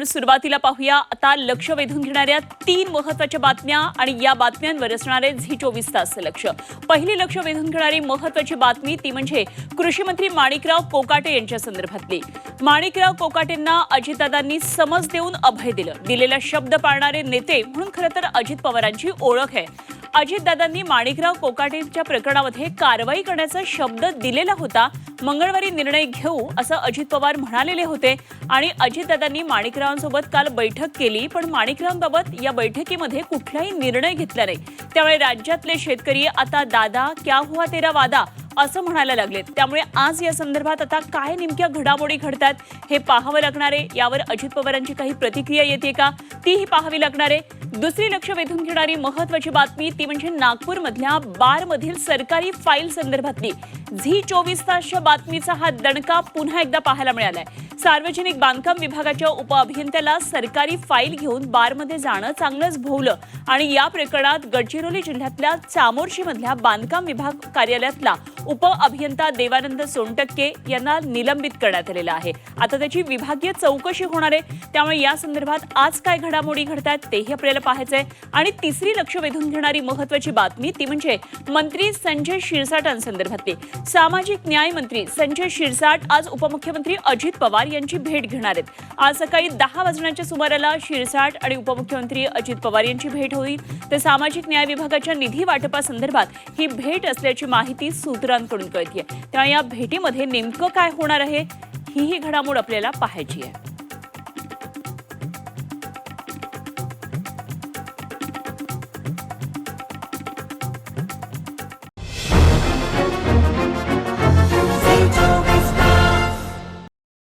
आपण सुरुवातीला पाहूया. आता लक्ष वेधून घेणाऱ्या तीन महत्त्वाच्या बातम्या आणि या बातम्यांवर असणारे झी चोवीस तास लक्ष. पहिली लक्ष वेधून घेणारी महत्वाची बातमी ती म्हणजे कृषी मंत्री माणिकराव कोकाटे यांच्या संदर्भातली. माणिकराव कोकाटेंना अजितदादांनी समज देऊन अभय दिलं. दिलेला शब्द पाळणारे नेते म्हणून खरं तर अजित पवारांची ओळख आहे. अजितदादांनी माणिकराव कोकाटेच्या प्रकरणामध्ये कारवाई करण्याचा शब्द दिलेला होता. मंगळवारी निर्णय घेऊ असं अजित पवार म्हणालेले होते. आणि अजितदादांनी माणिकरावांसोबत काल बैठक केली पण माणिकरावांबाबत या बैठकीमध्ये कुठलाही निर्णय घेतला नाही. त्यामुळे राज्यातले शेतकरी आता दादा क्या हुआ तेरा वादा? असं म्हणायला लागलेत. त्यामुळे आज या संदर्भात आता काय नेमक्या घडामोडी घडतात हे पाहावं लागणार आहे. यावर अजित पवारांची काही प्रतिक्रिया येते का? तीही पाहावी लागणार आहे. दुसरी लक्ष वेधून घेणारी महत्वाची बातमी ती म्हणजे नागपूरमधल्या बारमधील सरकारी फाईल संदर्भातली. झी चोवीस तासच्या बातमीचा हा दणका पुन्हा एकदा पाहायला मिळालाय. सार्वजनिक बांधकाम विभागाच्या उपअभियंत्याला सरकारी फाईल घेऊन बारमध्ये जाणं चांगलंच भोवलं. आणि या प्रकरणात गडचिरोली जिल्ह्यातल्या चामोर्शीमधल्या बांधकाम विभाग कार्यालयातला उपअभियंता देवानंद सोनटक्के यांना निलंबित करण्यात आलेलं आहे. आता त्याची विभागीय चौकशी होणार आहे. त्यामुळे या संदर्भात आज काय घडामोडी घडतात तेही आपल्याला पाहायचंय आणि तिसरी लक्ष वेधून घेणारी महत्वाची बातमी ती म्हणजे मंत्री संजय शिरसाटांसंदर्भातली सामाजिक न्याय मंत्री संजय शिरसाट आज उपमुख्यमंत्री अजित पवार यांची भेट घेणार आहेत. आज सकाळी दहा वाजण्याच्या सुमाराला शिरसाट आणि उपमुख्यमंत्री अजित पवार यांची भेट होईल. तर सामाजिक न्याय विभागाच्या निधी वाटपासंदर्भात ही भेट असल्याची माहिती सूत्र सूत्रांकडून कळतीये. तेव्हा या भेटीमध्ये नेमकं काय होणार आहे? ही ही घडामोड आपल्याला पाहायची आहे